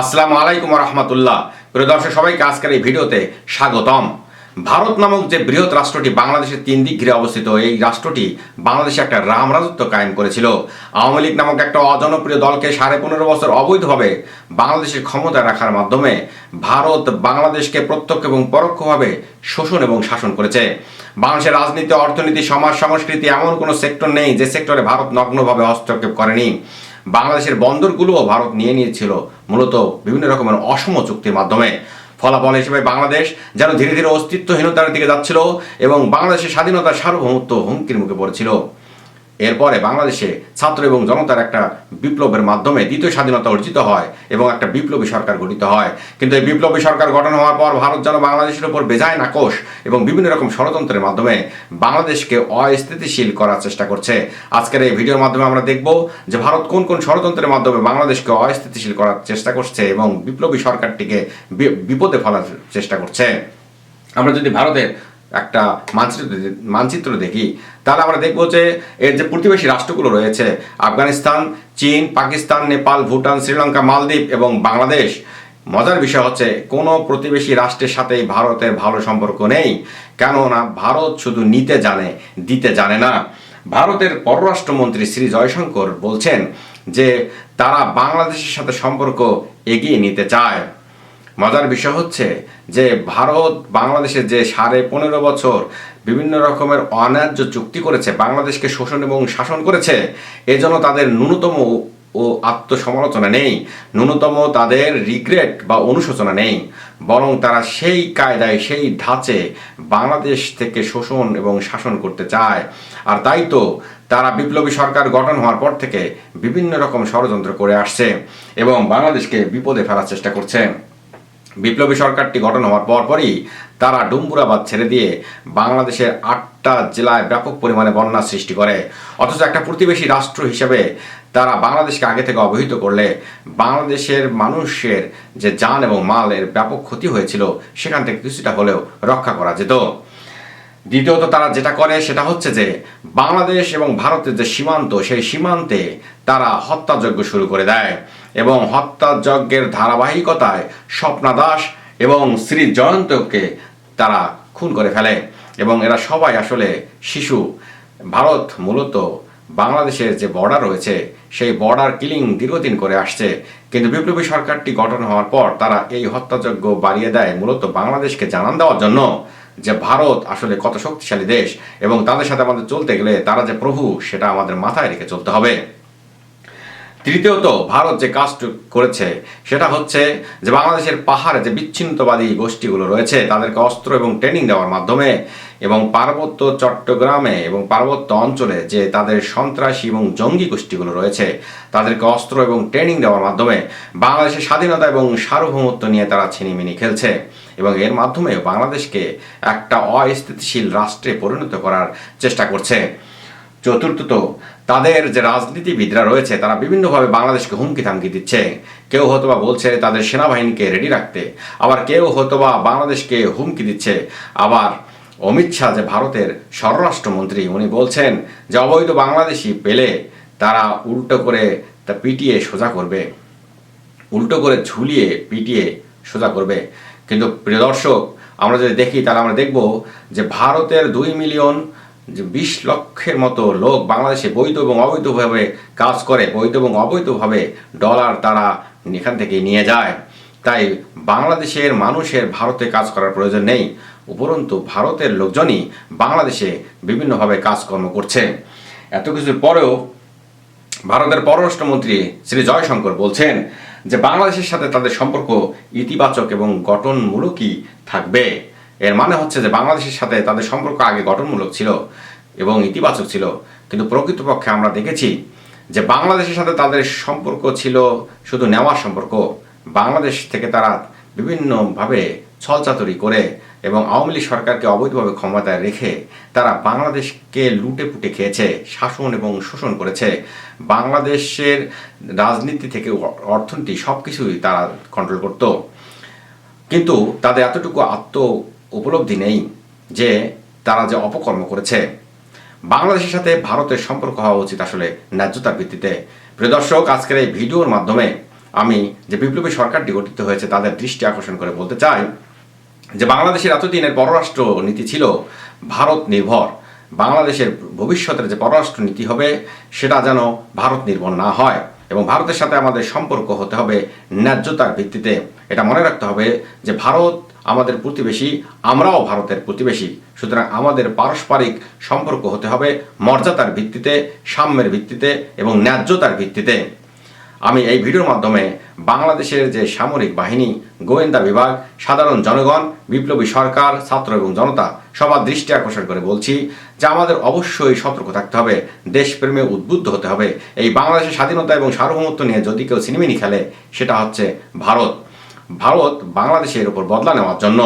আসসালামু আলাইকুম রহমতুল্লাহ। প্রিয় দর্শক, সবাইকে আজকের এই ভিডিওতে স্বাগতম। ভারত নামক যে বৃহৎ রাষ্ট্রটি বাংলাদেশের তিন দিক ঘিরে অবস্থিত, এই রাষ্ট্রটি বাংলাদেশে একটা রাম রাজত্ব কায়েম করেছিল। আওয়ামী লীগ নামক একটা অজনপ্রিয় দলকে সাড়ে পনেরো বছর অবৈধভাবে বাংলাদেশের ক্ষমতা রাখার মাধ্যমে ভারত বাংলাদেশকে প্রত্যক্ষ এবং পরোক্ষভাবে শোষণ এবং শাসন করেছে। বাংলাদেশের রাজনীতি, অর্থনীতি, সমাজ, সংস্কৃতি এমন কোনো সেক্টর নেই যে সেক্টরে ভারত নগ্নভাবে হস্তক্ষেপ করেনি। বাংলাদেশের বন্দরগুলোও ভারত নিয়ে নিয়েছিল, মূলত বিভিন্ন রকমের অসম চুক্তির মাধ্যমে। ফলাফল হিসেবে বাংলাদেশ যেন ধীরে ধীরে অস্তিত্বহীনতার দিকে যাচ্ছিল এবং বাংলাদেশের স্বাধীনতার সার্বভৌমত্ব হুমকির মুখে পড়েছিল। এরপরে বাংলাদেশে ছাত্র এবং জনতার একটা বিপ্লবের মাধ্যমে দ্বিতীয় স্বাধীনতা অর্জিত হয় এবং একটা বিপ্লবী সরকার গঠিত হয়। কিন্তু এই বিপ্লবী সরকার গঠন হওয়ার পর ভারত যেন বাংলাদেশের উপর বেজায় নাকশ এবং বিভিন্ন রকম ষড়যন্ত্রের মাধ্যমে বাংলাদেশকে অস্থিতিশীল করার চেষ্টা করছে। আজকের এই ভিডিওর মাধ্যমে আমরা দেখব যে ভারত কোন কোন ষড়যন্ত্রের মাধ্যমে বাংলাদেশকে অস্থিতিশীল করার চেষ্টা করছে এবং বিপ্লবী সরকারটিকে বিপদে ফেলার চেষ্টা করছে। আমরা যদি ভারতের একটা মানচিত্র মানচিত্র দেখি। তাহলে আমরা দেখব যে এর যে প্রতিবেশী রাষ্ট্রগুলো রয়েছে, আফগানিস্তান, চীন, পাকিস্তান, নেপাল, ভুটান, শ্রীলঙ্কা, মালদ্বীপ এবং বাংলাদেশ। মজার বিষয় হচ্ছে, কোনো প্রতিবেশী রাষ্ট্রের সাথেই ভারতের ভালো সম্পর্ক নেই, কেননা ভারত শুধু নিতে জানে, দিতে জানে না। ভারতের পররাষ্ট্রমন্ত্রী শ্রী জয়শঙ্কর বলছেন যে তারা বাংলাদেশের সাথে সম্পর্ক এগিয়ে নিতে চায়। মজার বিষয় হচ্ছে যে ভারত বাংলাদেশে যে সাড়ে পনেরো বছর বিভিন্ন রকমের অন্যায্য চুক্তি করেছে, বাংলাদেশকে শোষণ এবং শাসন করেছে, এজন্য তাদের ন্যূনতম ও আত্মসমালোচনা নেই, ন্যূনতম তাদের রিগ্রেট বা অনুশোচনা নেই, বরং তারা সেই কায়দায়, সেই ধাঁচে বাংলাদেশ থেকে শোষণ এবং শাসন করতে চায়। আর তাই তো তারা বিপ্লবী সরকার গঠন হওয়ার পর থেকে বিভিন্ন রকম ষড়যন্ত্র করে আসছে এবং বাংলাদেশকে বিপদে ফেলার চেষ্টা করছে। বিপ্লবী সরকারটি গঠন হওয়ার পর পরই তারা ডুম্বুরাবাদ ছেড়ে দিয়ে বাংলাদেশের আটটা জেলায় ব্যাপক পরিমাণে বন্যা সৃষ্টি করে। অথচ একটা প্রতিবেশী রাষ্ট্র হিসেবে তারা বাংলাদেশকে আগে থেকে অবহিত করলে বাংলাদেশের মানুষের যে যান এবং মালের ব্যাপক ক্ষতি হয়েছিল, সেখান থেকে কিছুটা হলেও রক্ষা করা যেত। দ্বিতীয়ত তারা যেটা করে সেটা হচ্ছে যে বাংলাদেশ এবং ভারতের যে সীমান্ত, সেই সীমান্তে তারা হত্যাযজ্ঞ শুরু করে দেয় এবং হত্যাযজ্ঞের ধারাবাহিকতায় স্বপ্না দাস এবং শ্রী জয়ন্তকে তারা খুন করে ফেলে এবং এরা সবাই আসলে শিশু। ভারত মূলত বাংলাদেশের যে বর্ডার রয়েছে, সেই বর্ডার কিলিং দীর্ঘদিন করে আসছে। কিন্তু বিপ্লবী সরকারটি গঠন হওয়ার পর তারা এই হত্যাযজ্ঞ বাড়িয়ে দেয় মূলত বাংলাদেশকে জানান দেওয়ার জন্য যে ভারত আসলে কত শক্তিশালী দেশ এবং তাদের সাথে আমাদের চলতে গেলে তারা যে প্রভু সেটা আমাদের মাথায় রেখে চলতে হবে। তৃতীয়ত ভারত যে কাজটি করেছে, সেটা হচ্ছে যে বাংলাদেশের পাহাড়ে যে বিচ্ছিন্নতাবাদী গোষ্ঠীগুলো রয়েছে, তাদেরকে অস্ত্র এবং ট্রেনিং দেওয়ার মাধ্যমে এবং পার্বত্য চট্টগ্রামে এবং পার্বত্য অঞ্চলে যে তাদের সন্ত্রাসী এবং জঙ্গি গোষ্ঠীগুলো রয়েছে, তাদেরকে অস্ত্র এবং ট্রেনিং দেওয়ার মাধ্যমে বাংলাদেশের স্বাধীনতা এবং সার্বভৌমত্ব নিয়ে তারা ছিনিমিনি খেলছে এবং এর মাধ্যমে বাংলাদেশকে একটা অস্থিতিশীল রাষ্ট্রে পরিণত করার চেষ্টা করছে। চতুর্থত, তাদের যে রাজনীতিবিদরা রয়েছে, তারা বিভিন্নভাবে বাংলাদেশকে হুমকি থামকি দিচ্ছে। কেউ হয়তোবা বলছে তাদের সেনাবাহিনীকে রেডি রাখতে, আবার কেউ হয়তোবা বাংলাদেশকে হুমকি দিচ্ছে। আবার অমিত শাহ যে ভারতের স্বরাষ্ট্রমন্ত্রী, উনি বলছেন যে অবৈধ বাংলাদেশি পেলে তারা উল্টো করে তা পিটিয়ে সোজা করবে। উল্টো করে ঝুলিয়ে পিটিয়ে সোজা করবে। কিন্তু প্রিয় দর্শক, আমরা যদি দেখি, তাহলে আমরা দেখব যে ভারতের দুই মিলিয়ন যে বিশ লক্ষের মতো লোক বাংলাদেশে বৈধ এবং অবৈধভাবে কাজ করে, বৈধ এবং অবৈধভাবে ডলার তারা এখান থেকে নিয়ে যায়। তাই বাংলাদেশের মানুষের ভারতে কাজ করার প্রয়োজন নেই, উপরন্তু ভারতের লোকজনই বাংলাদেশে বিভিন্নভাবে কাজকর্ম করছে। এত কিছুর পরেও ভারতের পররাষ্ট্রমন্ত্রী শ্রী জয়শঙ্কর বলছেন যে বাংলাদেশের সাথে তাদের সম্পর্ক ইতিবাচক এবং গঠনমূলকই থাকবে। এর মানে হচ্ছে যে বাংলাদেশের সাথে তাদের সম্পর্ক আগে গঠনমূলক ছিল এবং ইতিবাচক ছিল। কিন্তু প্রকৃতপক্ষে আমরা দেখেছি যে বাংলাদেশের সাথে তাদের সম্পর্ক ছিল, শুধু নেওয়ার সম্পর্ক। বাংলাদেশ থেকে তারা বিভিন্নভাবে ছলচাতুরি করে এবং আওয়ামী লীগ সরকারকে অবৈধভাবে ক্ষমতায় রেখে তারা বাংলাদেশকে লুটে পুটে খেয়েছে, শাসন এবং শোষণ করেছে। বাংলাদেশের রাজনীতি থেকে অর্থনীতি সব কিছুই তারা কন্ট্রোল করতো। কিন্তু তাদের এতটুকু আত্ম উপলব্ধি নেই যে তারা যে অপকর্ম করেছে। বাংলাদেশের সাথে ভারতের সম্পর্ক হওয়া উচিত আসলে ন্যায্যতার ভিত্তিতে। প্রিয় দর্শক, আজকের এই ভিডিওর মাধ্যমে আমি যে বিপ্লবী সরকারটি গঠিত হয়েছে তাদের দৃষ্টি আকর্ষণ করে বলতে চাই যে বাংলাদেশের এতদিনের পররাষ্ট্র নীতি ছিল ভারত নির্ভর। বাংলাদেশের ভবিষ্যতের যে পররাষ্ট্র নীতি হবে সেটা যেন ভারত নির্ভর না হয় এবং ভারতের সাথে আমাদের সম্পর্ক হতে হবে ন্যায্যতার ভিত্তিতে। এটা মনে রাখতে হবে যে ভারত আমাদের প্রতিবেশী, আমরাও ভারতের প্রতিবেশী। সুতরাং আমাদের পারস্পরিক সম্পর্ক হতে হবে মর্যাদার ভিত্তিতে, সাম্যের ভিত্তিতে এবং ন্যায্যতার ভিত্তিতে। আমি এই ভিডিওর মাধ্যমে বাংলাদেশের যে সামরিক বাহিনী, গোয়েন্দা বিভাগ, সাধারণ জনগণ, বিপ্লবী সরকার, ছাত্র এবং জনতা, সবার দৃষ্টি আকর্ষণ করে বলছি যে আমাদের অবশ্যই সতর্ক থাকতে হবে, দেশপ্রেমে উদ্বুদ্ধ হতে হবে। এই বাংলাদেশের স্বাধীনতা এবং সার্বভৌমত্ব নিয়ে যদি কেউ সিনেমিনি খেলে, সেটা হচ্ছে ভারত। ভারত বাংলাদেশের উপর বদলা নেওয়ার জন্য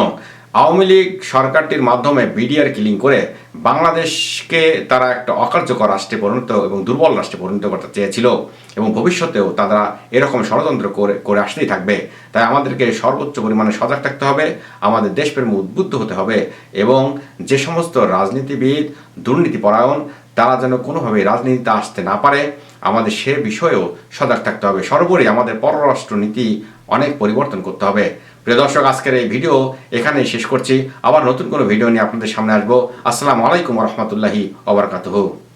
আওয়ামী লীগ সরকারটির মাধ্যমে বিডিআর কিলিং করে বাংলাদেশকে তারা একটা অকার্যকর রাষ্ট্রে পরিণত এবং দুর্বল রাষ্ট্রে পরিণত করতে চেয়েছিল এবং ভবিষ্যতেও তারা এরকম ষড়যন্ত্র করে করে আসতেই থাকবে। তাই আমাদেরকে সর্বোচ্চ পরিমাণে সজাগ থাকতে হবে, আমাদের দেশপ্রেমে উদ্বুদ্ধ হতে হবে এবং যে সমস্ত রাজনীতিবিদ দুর্নীতিপরায়ণ, তারা যেন কোনোভাবেই রাজনীতিতে আসতে না পারে। আমাদের সে বিষয়েও সজাগ থাকতে হবে। সর্বোপরি আমাদের পররাষ্ট্রনীতি অনেক পরিবর্তন করতে হবে। প্রিয় দর্শক, আজকের এই ভিডিও এখানেই শেষ করছি। আবার নতুন কোনো ভিডিও নিয়ে আপনাদের সামনে আসব। আসসালামু আলাইকুম রহমতুল্লাহি ওবরকাতহ